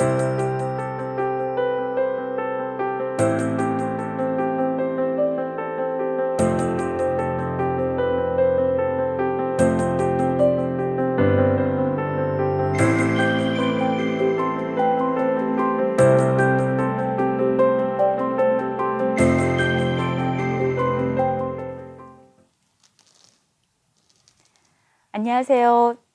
안녕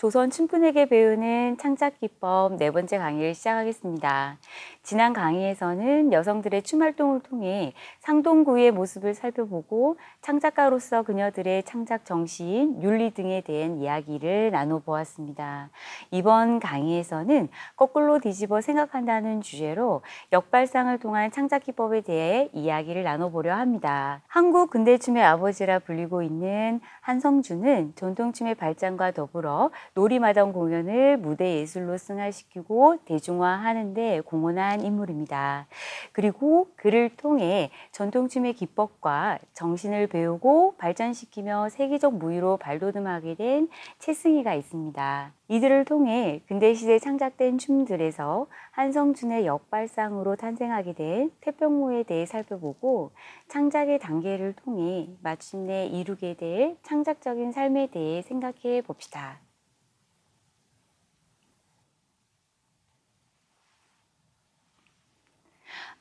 조선 춘분에게 배우는 창작 기법 네 번째 강의를 시작하겠습니다. 지난 강의에서는 여성들의 춤 활동을 통해 상동구이의 모습을 살펴보고 창작가로서 그녀들의 창작 정신, 윤리 등에 대한 이야기를 나눠보았습니다. 이번 강의에서는 거꾸로 뒤집어 생각한다는 주제로 역발상을 통한 창작 기법에 대해 이야기를 나눠보려 합니다. 한국 근대춤의 아버지라 불리고 있는 한성주는 전통춤의 발전과 더불어 놀이마당 공연을 무대 예술로 승화시키고 대중화하는 데 공헌한 인물입니다. 그리고 그를 통해 전통춤의 기법과 정신을 배우고 발전시키며 세계적 무희로 발돋움하게 된 채승이가 있습니다. 이들을 통해 근대시대 창작된 춤들에서 한성준의 역발상으로 탄생하게 된 태평무에 대해 살펴보고 창작의 단계를 통해 마침내 이루게 될 창작적인 삶에 대해 생각해 봅시다.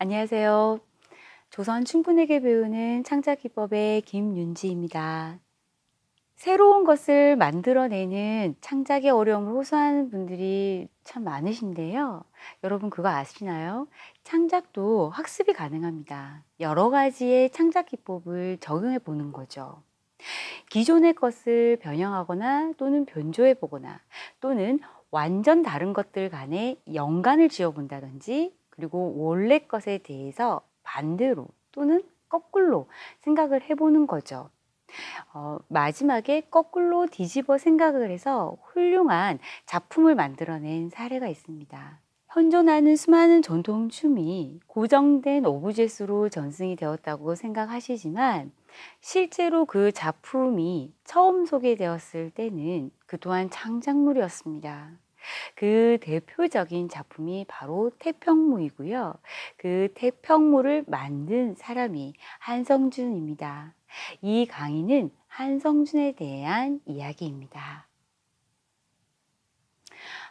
안녕하세요. 조선 춘분에게 배우는 창작 기법의 김윤지입니다. 새로운 것을 만들어내는 창작의 어려움을 호소하는 분들이 참 많으신데요. 여러분 그거 아시나요? 창작도 학습이 가능합니다. 여러 가지의 창작 기법을 적용해 보는 거죠. 기존의 것을 변형하거나 또는 변조해 보거나 또는 완전 다른 것들 간에 연관을 지어 본다든지 그리고 원래 것에 대해서 반대로 또는 거꾸로 생각을 해보는 거죠. 어, 마지막에 거꾸로 뒤집어 생각을 해서 훌륭한 작품을 만들어낸 사례가 있습니다. 현존하는 수많은 전통 춤이 고정된 오브제수로 전승이 되었다고 생각하시지만 실제로 그 작품이 처음 소개되었을 때는 그 또한 창작물이었습니다. 그 대표적인 작품이 바로 태평무이고요. 그 태평무를 만든 사람이 한성준입니다. 이 강의는 한성준에 대한 이야기입니다.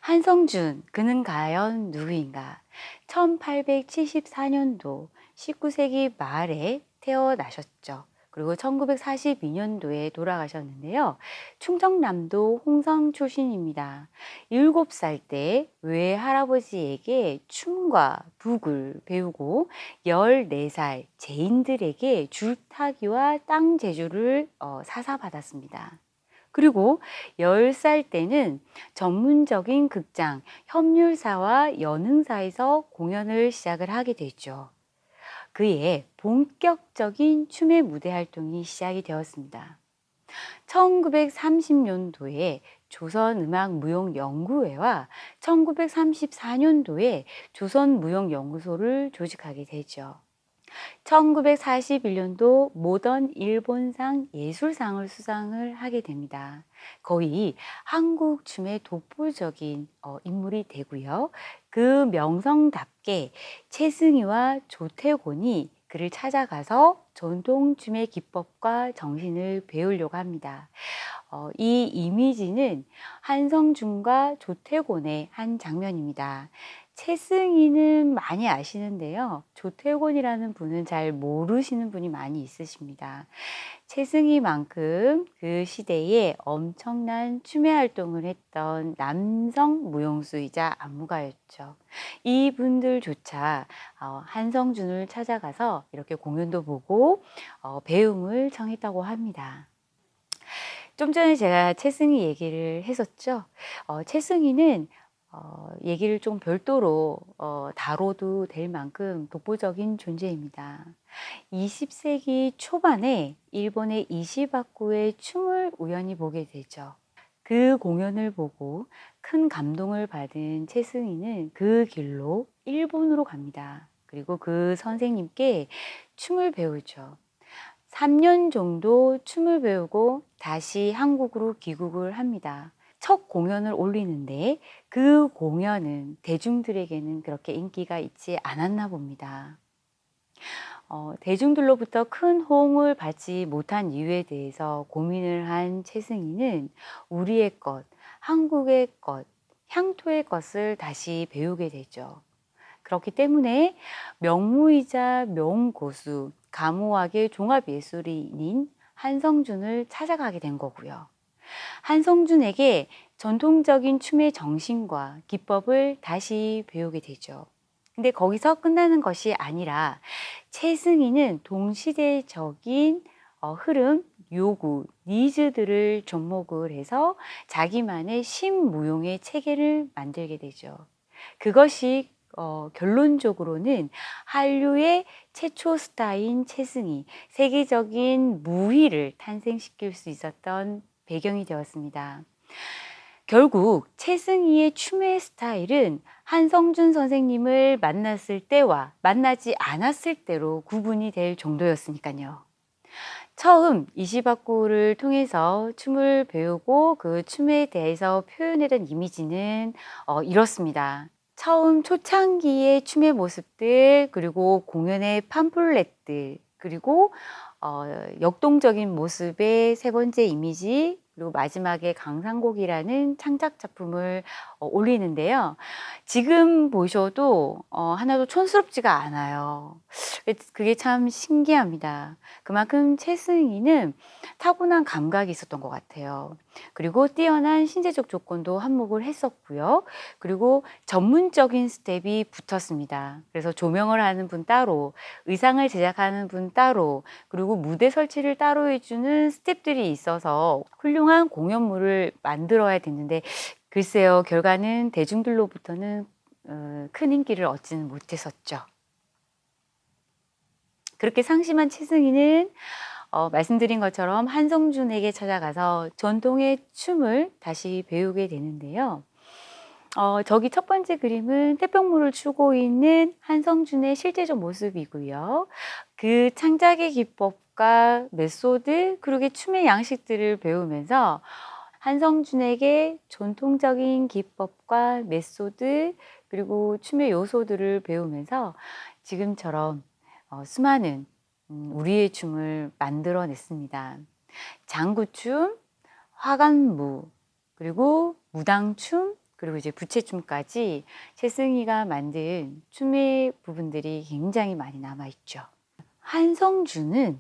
한성준, 그는 과연 누구인가? 1874년도 19세기 말에 태어나셨죠. 그리고 1942년도에 돌아가셨는데요. 충청남도 홍성 출신입니다. 7살 때 외할아버지에게 춤과 북을 배우고 14살 제인들에게 줄타기와 땅 제주를 어, 사사받았습니다. 그리고 10살 때는 전문적인 극장, 협률사와 연흥사에서 공연을 시작을 하게 되죠. 그의 본격적인 춤의 무대 활동이 시작이 되었습니다. 1930년도에 조선음악무용연구회와 1934년도에 조선무용연구소를 조직하게 되죠. 1941년도 모던 일본상 예술상을 수상을 하게 됩니다. 거의 한국 춤의 독보적인 어, 인물이 되고요. 그 명성답게 최승희와 조태곤이 그를 찾아가서 전통 춤의 기법과 정신을 배우려고 합니다. 어, 이 이미지는 한성준과 조태곤의 한 장면입니다. 최승희는 많이 아시는데요. 조태곤이라는 분은 잘 모르시는 분이 많이 있으십니다. 최승희만큼 그 시대에 엄청난 춤의 활동을 했던 남성 무용수이자 안무가였죠. 이분들조차 어, 한성준을 찾아가서 이렇게 공연도 보고 어, 배움을 청했다고 합니다. 좀 전에 제가 최승희 얘기를 했었죠. 어, 최승희는 어, 얘기를 좀 별도로 어, 다뤄도 될 만큼 독보적인 존재입니다. 20세기 초반에 일본의 이시바쿠의 춤을 우연히 보게 되죠. 그 공연을 보고 큰 감동을 받은 채승이는 그 길로 일본으로 갑니다. 그리고 그 선생님께 춤을 배우죠. 3년 정도 춤을 배우고 다시 한국으로 귀국을 합니다. 첫 공연을 올리는데 그 공연은 대중들에게는 그렇게 인기가 있지 않았나 봅니다. 어, 대중들로부터 큰 호응을 받지 못한 이유에 대해서 고민을 한 최승희는 우리의 것, 한국의 것, 향토의 것을 다시 배우게 되죠. 그렇기 때문에 명무이자 명고수, 가무학의 종합예술인인 한성준을 찾아가게 된 거고요. 한성준에게 전통적인 춤의 정신과 기법을 다시 배우게 되죠. 근데 거기서 끝나는 것이 아니라 최승희는 동시대적인 어, 흐름, 요구, 니즈들을 접목을 해서 자기만의 신무용의 체계를 만들게 되죠. 그것이 어, 결론적으로는 한류의 최초 스타인 최승희, 세계적인 무희를 탄생시킬 수 있었던 배경이 되었습니다. 결국 최승희의 춤의 스타일은 한성준 선생님을 만났을 때와 만나지 않았을 때로 구분이 될 정도였으니까요. 처음 이시바쿠를 통해서 춤을 배우고 그 춤에 대해서 표현했던 이미지는 어, 이렇습니다. 처음 초창기의 춤의 모습들, 그리고 공연의 팜플렛들, 그리고 어, 역동적인 모습의 세 번째 이미지, 그리고 마지막에 강상곡이라는 창작 작품을 어, 올리는데요. 지금 보셔도 어, 하나도 촌스럽지가 않아요. 그게 참 신기합니다. 그만큼 최승희는 타고난 감각이 있었던 것 같아요. 그리고 뛰어난 신체적 조건도 한몫을 했었고요. 그리고 전문적인 스텝이 붙었습니다. 그래서 조명을 하는 분 따로, 의상을 제작하는 분 따로, 그리고 무대 설치를 따로 해주는 스텝들이 있어서 훌륭한 공연물을 만들어야 됐는데, 글쎄요, 결과는 대중들로부터는 어, 큰 인기를 얻지는 못했었죠. 그렇게 상심한 최승희는 어, 말씀드린 것처럼 한성준에게 찾아가서 전통의 춤을 다시 배우게 되는데요. 어, 저기 첫 번째 그림은 태평무를 추고 있는 한성준의 실제적 모습이고요. 그 창작의 기법과 메소드, 그리고 춤의 양식들을 배우면서 한성준에게 전통적인 기법과 메소드, 그리고 춤의 요소들을 배우면서 지금처럼 어, 수많은 음, 우리의 춤을 만들어냈습니다. 장구춤, 화관무, 그리고 무당춤, 그리고 이제 부채춤까지 최승희가 만든 춤의 부분들이 굉장히 많이 남아있죠. 한성주는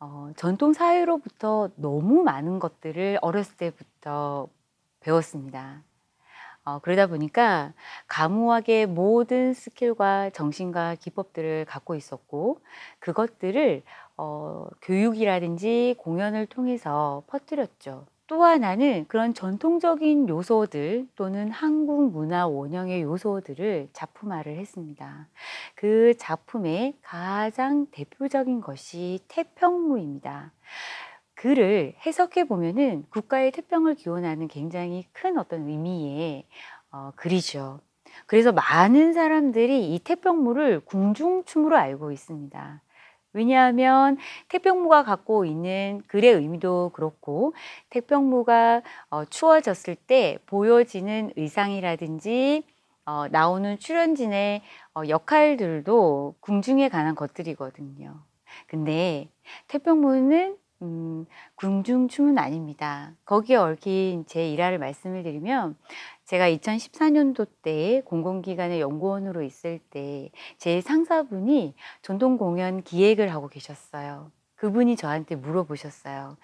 어, 전통 사회로부터 너무 많은 것들을 어렸을 때부터 배웠습니다. 어, 그러다 보니까 가무학의 모든 스킬과 정신과 기법들을 갖고 있었고 그것들을 어, 교육이라든지 공연을 통해서 퍼뜨렸죠. 또 하나는 그런 전통적인 요소들 또는 한국 문화 원형의 요소들을 작품화를 했습니다. 그 작품의 가장 대표적인 것이 태평무입니다. 글을 해석해 보면은 국가의 태평을 기원하는 굉장히 큰 어떤 의미의 어, 글이죠. 그래서 많은 사람들이 이 태평무를 궁중춤으로 알고 있습니다. 왜냐하면 태평무가 갖고 있는 글의 의미도 그렇고 태평무가 어, 추워졌을 때 보여지는 의상이라든지 어, 나오는 출연진의 어, 역할들도 궁중에 관한 것들이거든요. 근데 태평무는 음, 궁중춤은 아닙니다. 거기에 얽힌 제 일화를 말씀을 드리면 제가 2014년도 때 공공기관의 연구원으로 있을 때 제 상사분이 전통 공연 기획을 하고 계셨어요. 그분이 저한테 물어보셨어요.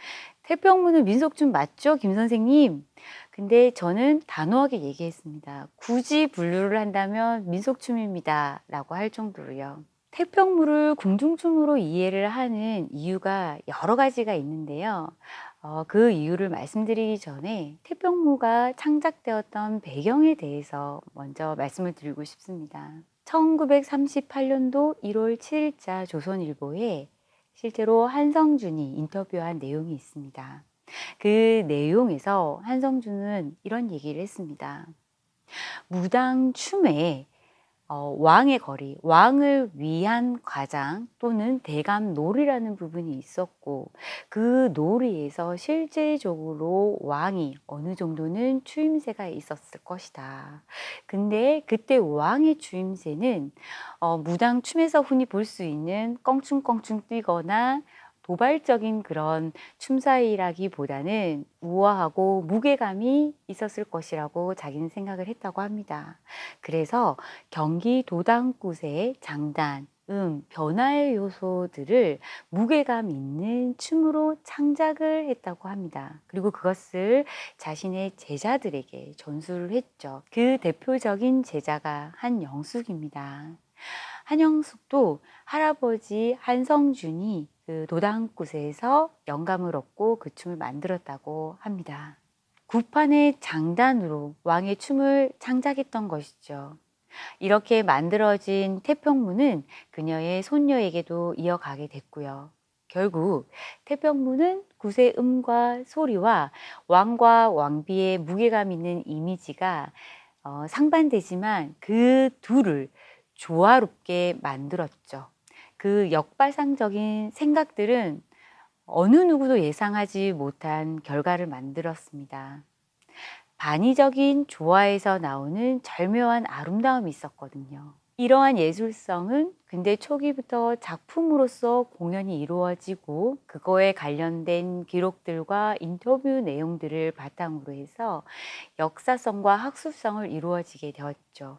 태평무는 민속춤 맞죠, 김 선생님? 근데 저는 단호하게 얘기했습니다. 굳이 분류를 한다면 민속춤입니다. 라고 할 정도로요. 태평무를 궁중춤으로 이해를 하는 이유가 여러 가지가 있는데요. 어, 그 이유를 말씀드리기 전에 태평무가 창작되었던 배경에 대해서 먼저 말씀을 드리고 싶습니다. 1938년도 1월 7일자 조선일보에 실제로 한성준이 인터뷰한 내용이 있습니다. 그 내용에서 한성준은 이런 얘기를 했습니다. 무당 춤에 어, 왕의 거리, 왕을 위한 과장 또는 대감 놀이라는 부분이 있었고 그 놀이에서 실제적으로 왕이 어느 정도는 추임새가 있었을 것이다. 근데 그때 왕의 추임새는 어, 무당 춤에서 흔히 볼 수 있는 껑충껑충 뛰거나 도발적인 그런 춤사위라기보다는 우아하고 무게감이 있었을 것이라고 자기는 생각을 했다고 합니다. 그래서 경기 도당굿의 장단, 음, 변화의 요소들을 무게감 있는 춤으로 창작을 했다고 합니다. 그리고 그것을 자신의 제자들에게 전수를 했죠. 그 대표적인 제자가 한영숙입니다. 한영숙도 할아버지 한성준이 그 도당굿에서 영감을 얻고 그 춤을 만들었다고 합니다. 구판의 장단으로 왕의 춤을 창작했던 것이죠. 이렇게 만들어진 태평무는 그녀의 손녀에게도 이어가게 됐고요. 결국 태평무는 굿의 음과 소리와 왕과 왕비의 무게감 있는 이미지가 어, 상반되지만 그 둘을 조화롭게 만들었죠. 그 역발상적인 생각들은 어느 누구도 예상하지 못한 결과를 만들었습니다. 반의적인 조화에서 나오는 절묘한 아름다움이 있었거든요. 이러한 예술성은 근대 초기부터 작품으로서 공연이 이루어지고 그거에 관련된 기록들과 인터뷰 내용들을 바탕으로 해서 역사성과 학술성을 이루어지게 되었죠.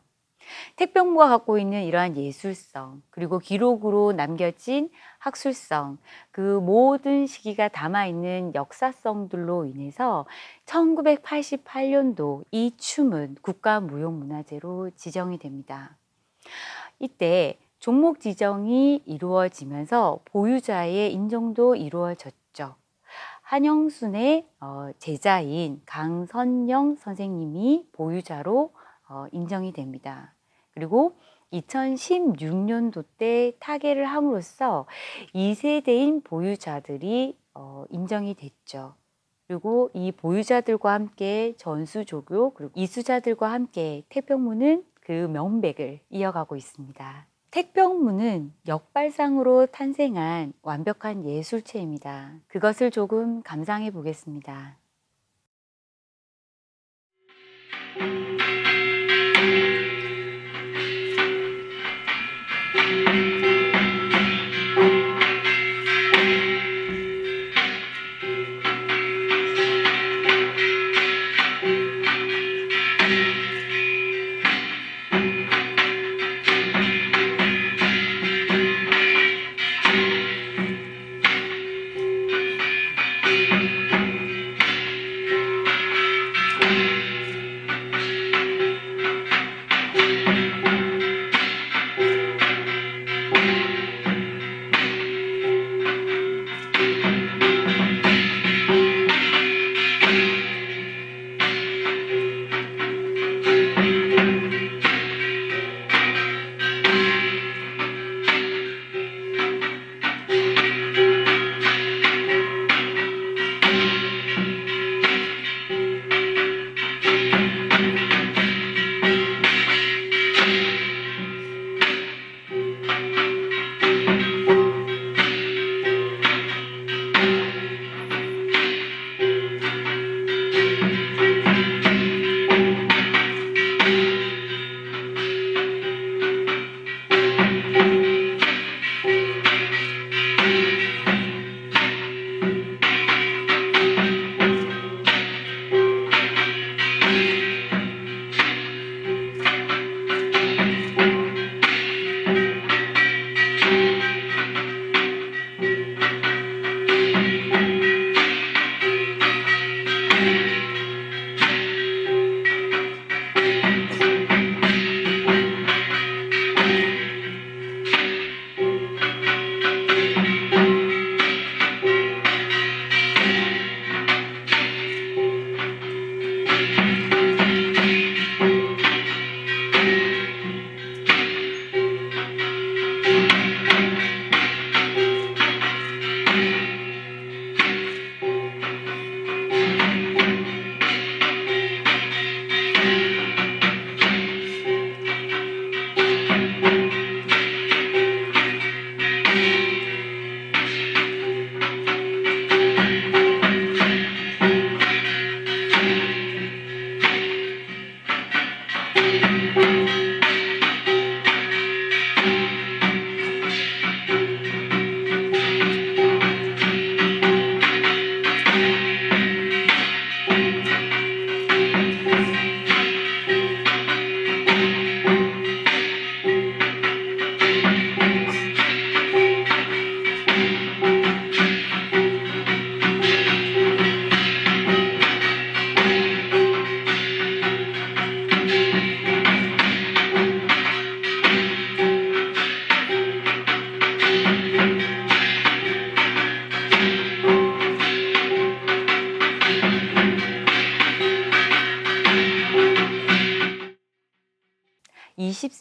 태평무가 갖고 있는 이러한 예술성, 그리고 기록으로 남겨진 학술성, 그 모든 시기가 담아있는 역사성들로 인해서 1988년도 이 춤은 국가무용문화재로 지정이 됩니다. 이때 종목 지정이 이루어지면서 보유자의 인정도 이루어졌죠. 한영순의 어, 제자인 강선영 선생님이 보유자로 어, 인정이 됩니다. 그리고 2016년도 때 타계를 함으로써 2세대인 보유자들이 어, 인정이 됐죠. 그리고 이 보유자들과 함께 전수조교 그리고 이수자들과 함께 태평무는 그 명백을 이어가고 있습니다. 택병무는 역발상으로 탄생한 완벽한 예술체입니다. 그것을 조금 감상해 보겠습니다.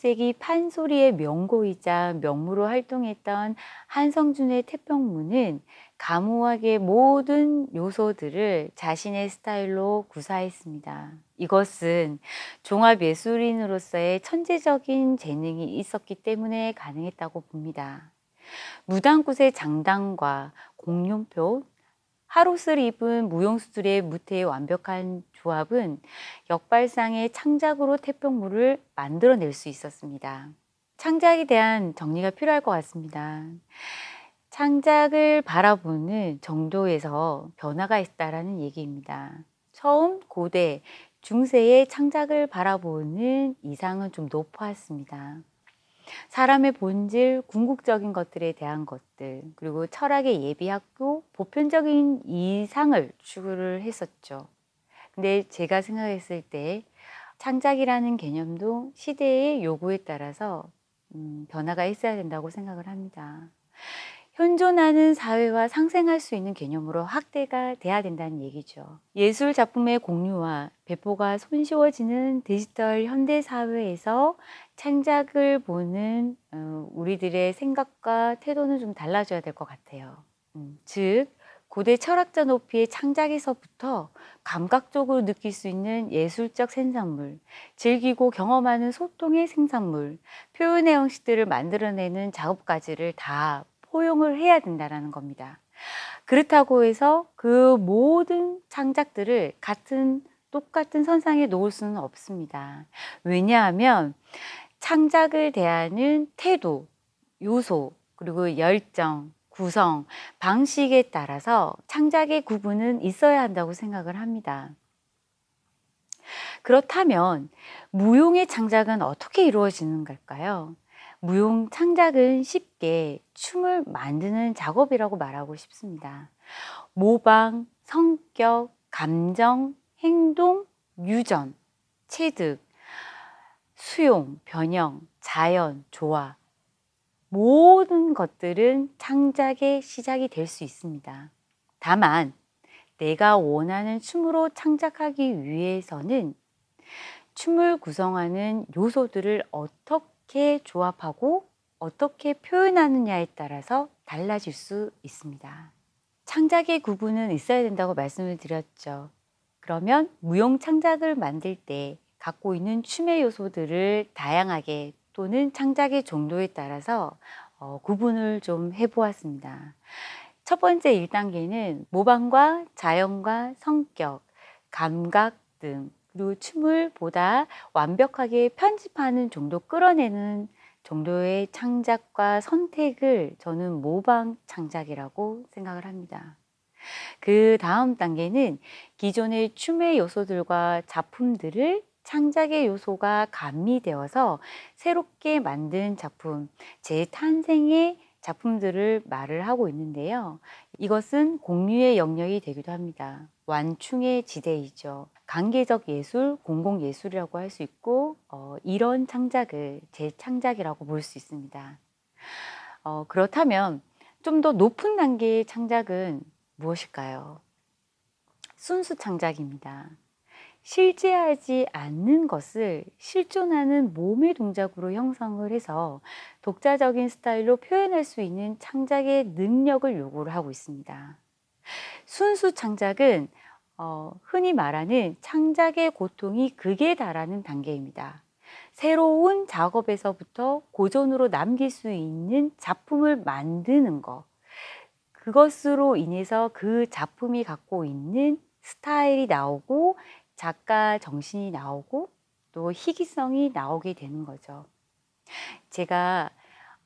20세기 판소리의 명고이자 명무로 활동했던 한성준의 태평무는 가무하게 모든 요소들을 자신의 스타일로 구사했습니다. 이것은 종합 예술인으로서의 천재적인 재능이 있었기 때문에 가능했다고 봅니다. 무당굿의 장단과 공룡표, 하롯을 입은 무용수들의 무태의 완벽한 조합은 역발상의 창작으로 태평무를 만들어낼 수 있었습니다. 창작에 대한 정리가 필요할 것 같습니다. 창작을 바라보는 정도에서 변화가 있다라는 얘기입니다. 처음 고대, 중세의 창작을 바라보는 이상은 좀 높았습니다. 사람의 본질, 궁극적인 것들에 대한 것들, 그리고 철학의 예비학교, 보편적인 이상을 추구를 했었죠. 근데 제가 생각했을 때 창작이라는 개념도 시대의 요구에 따라서 음, 변화가 있어야 된다고 생각을 합니다. 현존하는 사회와 상생할 수 있는 개념으로 확대가 돼야 된다는 얘기죠. 예술 작품의 공유와 배포가 손쉬워지는 디지털 현대 사회에서 창작을 보는 어, 우리들의 생각과 태도는 좀 달라져야 될 것 같아요. 음, 즉 고대 철학자 높이의 창작에서부터 감각적으로 느낄 수 있는 예술적 생산물, 즐기고 경험하는 소통의 생산물, 표현의 형식들을 만들어내는 작업까지를 다 포용을 해야 된다라는 겁니다. 그렇다고 해서 그 모든 창작들을 같은 똑같은 선상에 놓을 수는 없습니다. 왜냐하면 창작을 대하는 태도, 요소, 그리고 열정, 구성, 방식에 따라서 창작의 구분은 있어야 한다고 생각을 합니다. 그렇다면 무용의 창작은 어떻게 이루어지는 걸까요? 무용 창작은 쉽게 춤을 만드는 작업이라고 말하고 싶습니다. 모방, 성격, 감정, 행동, 유전, 체득, 수용, 변형, 자연, 조화. 모든 것들은 창작의 시작이 될 수 있습니다. 다만, 내가 원하는 춤으로 창작하기 위해서는 춤을 구성하는 요소들을 어떻게 어떻게 조합하고 어떻게 표현하느냐에 따라서 달라질 수 있습니다. 창작의 구분은 있어야 된다고 말씀을 드렸죠. 그러면 무용 창작을 만들 때 갖고 있는 춤의 요소들을 다양하게 또는 창작의 정도에 따라서 어, 구분을 좀 해보았습니다. 첫 번째 1단계는 모방과 자연과 성격, 감각 등 그리고 춤을 보다 완벽하게 편집하는 정도 끌어내는 정도의 창작과 선택을 저는 모방 창작이라고 생각을 합니다. 그 다음 단계는 기존의 춤의 요소들과 작품들을 창작의 요소가 감미되어서 새롭게 만든 작품, 재탄생의 작품들을 말을 하고 있는데요. 이것은 공유의 영역이 되기도 합니다. 완충의 지대이죠. 관계적 예술, 공공 예술이라고 할 수 있고 어, 이런 창작을 재창작이라고 볼 수 있습니다. 어, 그렇다면 좀 더 높은 단계의 창작은 무엇일까요? 순수 창작입니다. 실제하지 않는 것을 실존하는 몸의 동작으로 형성을 해서 독자적인 스타일로 표현할 수 있는 창작의 능력을 요구를 하고 있습니다. 순수 창작은 어, 흔히 말하는 창작의 고통이 극에 달하는 단계입니다. 새로운 작업에서부터 고전으로 남길 수 있는 작품을 만드는 것. 그것으로 인해서 그 작품이 갖고 있는 스타일이 나오고 작가 정신이 나오고 또 희귀성이 나오게 되는 거죠. 제가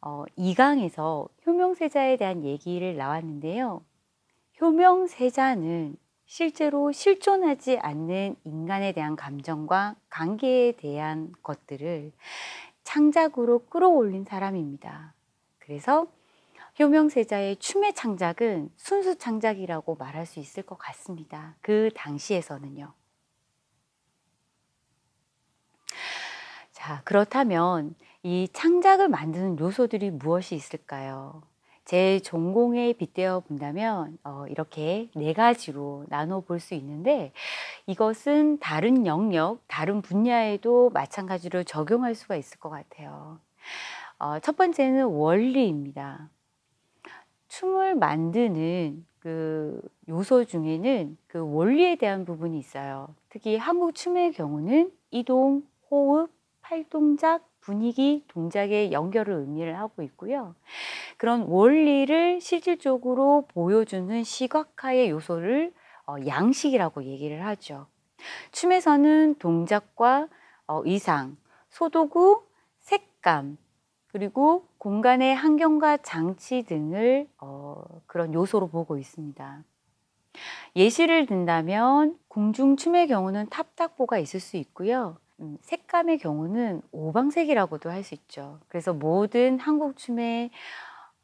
어, 2강에서 효명세자에 대한 얘기를 나왔는데요. 효명세자는 실제로 실존하지 않는 인간에 대한 감정과 관계에 대한 것들을 창작으로 끌어올린 사람입니다. 그래서 효명세자의 춤의 창작은 순수 창작이라고 말할 수 있을 것 같습니다. 그 당시에서는요. 자, 그렇다면 이 창작을 만드는 요소들이 무엇이 있을까요? 제 전공에 빗대어 본다면 어, 이렇게 네 가지로 나눠 볼 수 있는데 이것은 다른 영역, 다른 분야에도 마찬가지로 적용할 수가 있을 것 같아요. 어, 첫 번째는 원리입니다. 춤을 만드는 그 요소 중에는 그 원리에 대한 부분이 있어요. 특히 한국 춤의 경우는 이동, 호흡, 팔동작, 분위기, 동작의 연결을 의미를 하고 있고요. 그런 원리를 실질적으로 보여주는 시각화의 요소를 어, 양식이라고 얘기를 하죠. 춤에서는 동작과 어, 의상, 소도구, 색감, 그리고 공간의 환경과 장치 등을 어, 그런 요소로 보고 있습니다. 예시를 든다면 공중춤의 경우는 탑탁보가 있을 수 있고요. 음, 색감의 경우는 오방색이라고도 할 수 있죠. 그래서 모든 한국 춤의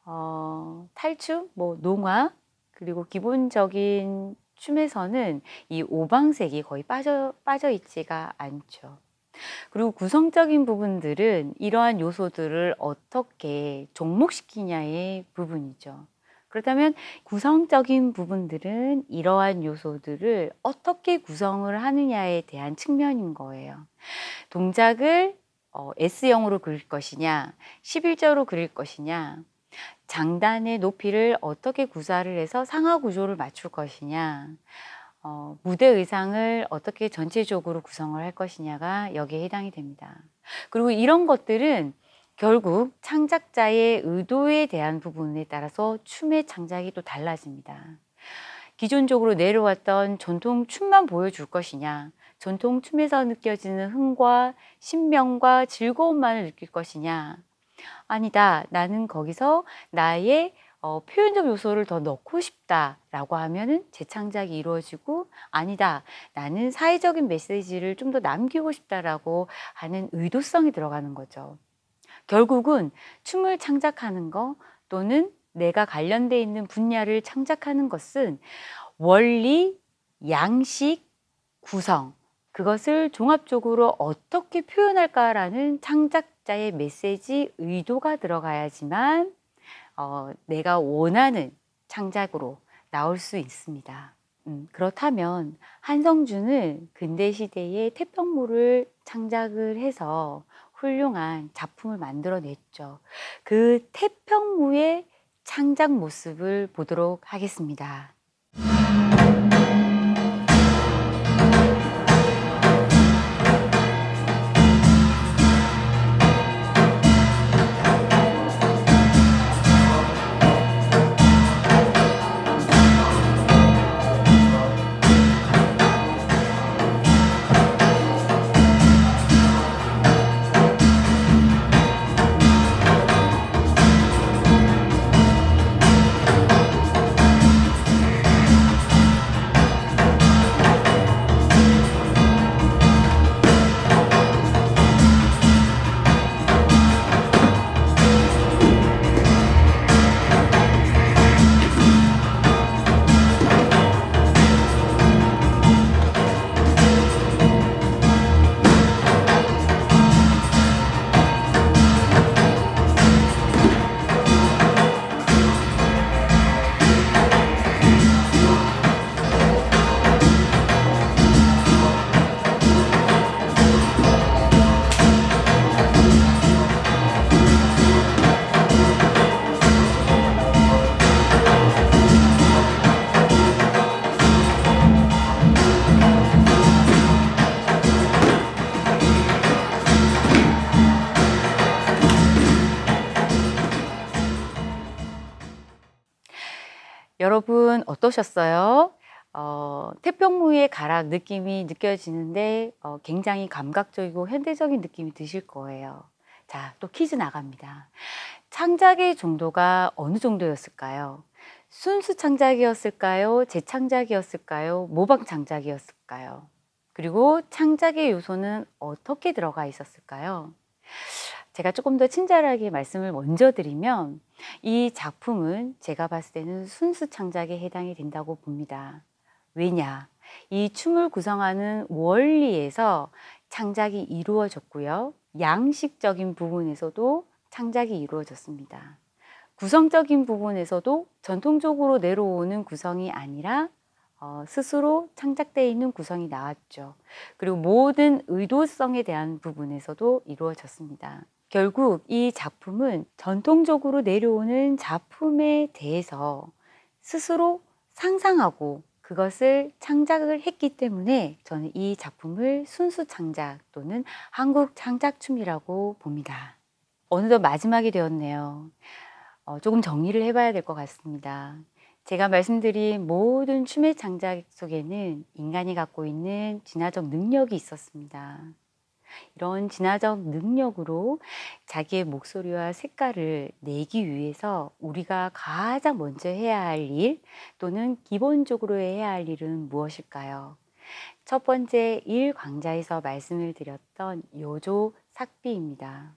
어, 탈춤, 뭐 농화 그리고 기본적인 춤에서는 이 오방색이 거의 빠져 빠져 있지가 않죠. 그리고 구성적인 부분들은 이러한 요소들을 어떻게 접목시키냐의 부분이죠. 그렇다면 구성적인 부분들은 이러한 요소들을 어떻게 구성을 하느냐에 대한 측면인 거예요. 동작을 어, S형으로 그릴 것이냐, 11자로 그릴 것이냐, 장단의 높이를 어떻게 구사를 해서 상하 구조를 맞출 것이냐, 어, 무대 의상을 어떻게 전체적으로 구성을 할 것이냐가 여기에 해당이 됩니다. 그리고 이런 것들은 결국 창작자의 의도에 대한 부분에 따라서 춤의 창작이 또 달라집니다. 기존적으로 내려왔던 전통 춤만 보여줄 것이냐, 전통 춤에서 느껴지는 흥과 신명과 즐거움만을 느낄 것이냐, 아니다. 나는 거기서 나의 어, 표현적 요소를 더 넣고 싶다라고 하면은 재창작이 이루어지고 아니다. 나는 사회적인 메시지를 좀 더 남기고 싶다라고 하는 의도성이 들어가는 거죠. 결국은 춤을 창작하는 거 또는 내가 관련돼 있는 분야를 창작하는 것은 원리, 양식, 구성 그것을 종합적으로 어떻게 표현할까라는 창작자의 메시지 의도가 들어가야지만 어, 내가 원하는 창작으로 나올 수 있습니다. 음, 그렇다면 한성준은 근대 시대의 태평무를 창작을 해서 훌륭한 작품을 만들어냈죠. 그 태평무의 창작 모습을 보도록 하겠습니다. 어떠셨어요? 어, 태평무의 가락 느낌이 느껴지는데 어, 굉장히 감각적이고 현대적인 느낌이 드실 거예요. 자, 또 퀴즈 나갑니다. 창작의 정도가 어느 정도였을까요? 순수 창작이었을까요? 재창작이었을까요? 모방 창작이었을까요? 그리고 창작의 요소는 어떻게 들어가 있었을까요? 제가 조금 더 친절하게 말씀을 먼저 드리면 이 작품은 제가 봤을 때는 순수 창작에 해당이 된다고 봅니다. 왜냐? 이 춤을 구성하는 원리에서 창작이 이루어졌고요. 양식적인 부분에서도 창작이 이루어졌습니다. 구성적인 부분에서도 전통적으로 내려오는 구성이 아니라 어, 스스로 창작되어 있는 구성이 나왔죠. 그리고 모든 의도성에 대한 부분에서도 이루어졌습니다. 결국 이 작품은 전통적으로 내려오는 작품에 대해서 스스로 상상하고 그것을 창작을 했기 때문에 저는 이 작품을 순수 창작 또는 한국 창작춤이라고 봅니다. 어느덧 마지막이 되었네요. 어, 조금 정리를 해봐야 될 것 같습니다. 제가 말씀드린 모든 춤의 창작 속에는 인간이 갖고 있는 진화적 능력이 있었습니다. 이런 진화적 능력으로 자기의 목소리와 색깔을 내기 위해서 우리가 가장 먼저 해야 할 일 또는 기본적으로 해야 할 일은 무엇일까요? 첫 번째 일 강좌에서 말씀을 드렸던 요조 삭비입니다.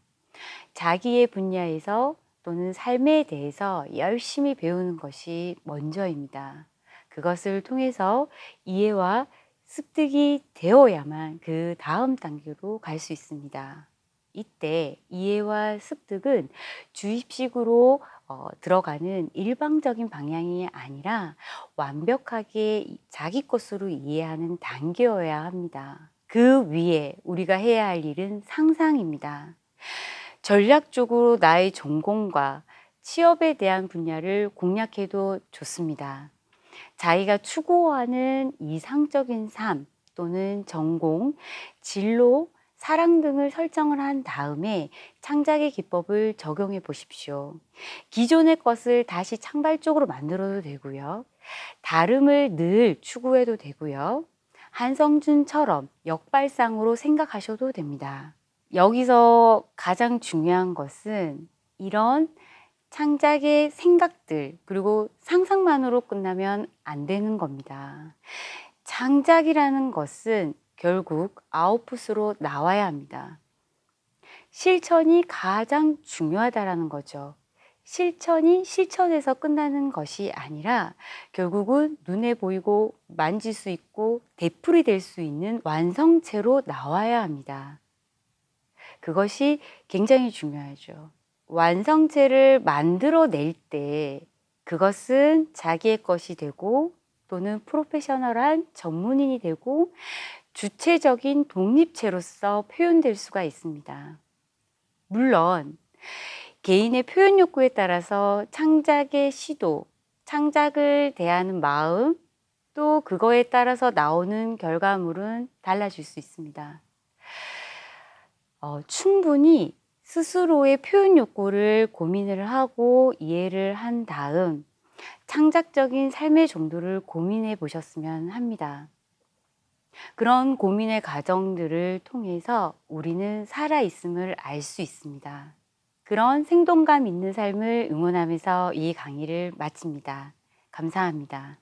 자기의 분야에서 또는 삶에 대해서 열심히 배우는 것이 먼저입니다. 그것을 통해서 이해와 습득이 되어야만 그 다음 단계로 갈 수 있습니다. 이때 이해와 습득은 주입식으로 어, 들어가는 일방적인 방향이 아니라 완벽하게 자기 것으로 이해하는 단계여야 합니다. 그 위에 우리가 해야 할 일은 상상입니다. 전략적으로 나의 전공과 취업에 대한 분야를 공략해도 좋습니다. 자기가 추구하는 이상적인 삶 또는 전공, 진로, 사랑 등을 설정을 한 다음에 창작의 기법을 적용해 보십시오. 기존의 것을 다시 창발적으로 만들어도 되고요. 다름을 늘 추구해도 되고요. 한성준처럼 역발상으로 생각하셔도 됩니다. 여기서 가장 중요한 것은 이런 창작의 생각들, 그리고 상상만으로 끝나면 안 되는 겁니다. 창작이라는 것은 결국 아웃풋으로 나와야 합니다. 실천이 가장 중요하다라는 거죠. 실천이 실천에서 끝나는 것이 아니라 결국은 눈에 보이고 만질 수 있고 되풀이 될 수 있는 완성체로 나와야 합니다. 그것이 굉장히 중요하죠. 완성체를 만들어낼 때 그것은 자기의 것이 되고 또는 프로페셔널한 전문인이 되고 주체적인 독립체로서 표현될 수가 있습니다. 물론 개인의 표현 욕구에 따라서 창작의 시도, 창작을 대하는 마음, 또 그거에 따라서 나오는 결과물은 달라질 수 있습니다. 어, 충분히 스스로의 표현 욕구를 고민을 하고 이해를 한 다음 창작적인 삶의 정도를 고민해 보셨으면 합니다. 그런 고민의 과정들을 통해서 우리는 살아있음을 알 수 있습니다. 그런 생동감 있는 삶을 응원하면서 이 강의를 마칩니다. 감사합니다.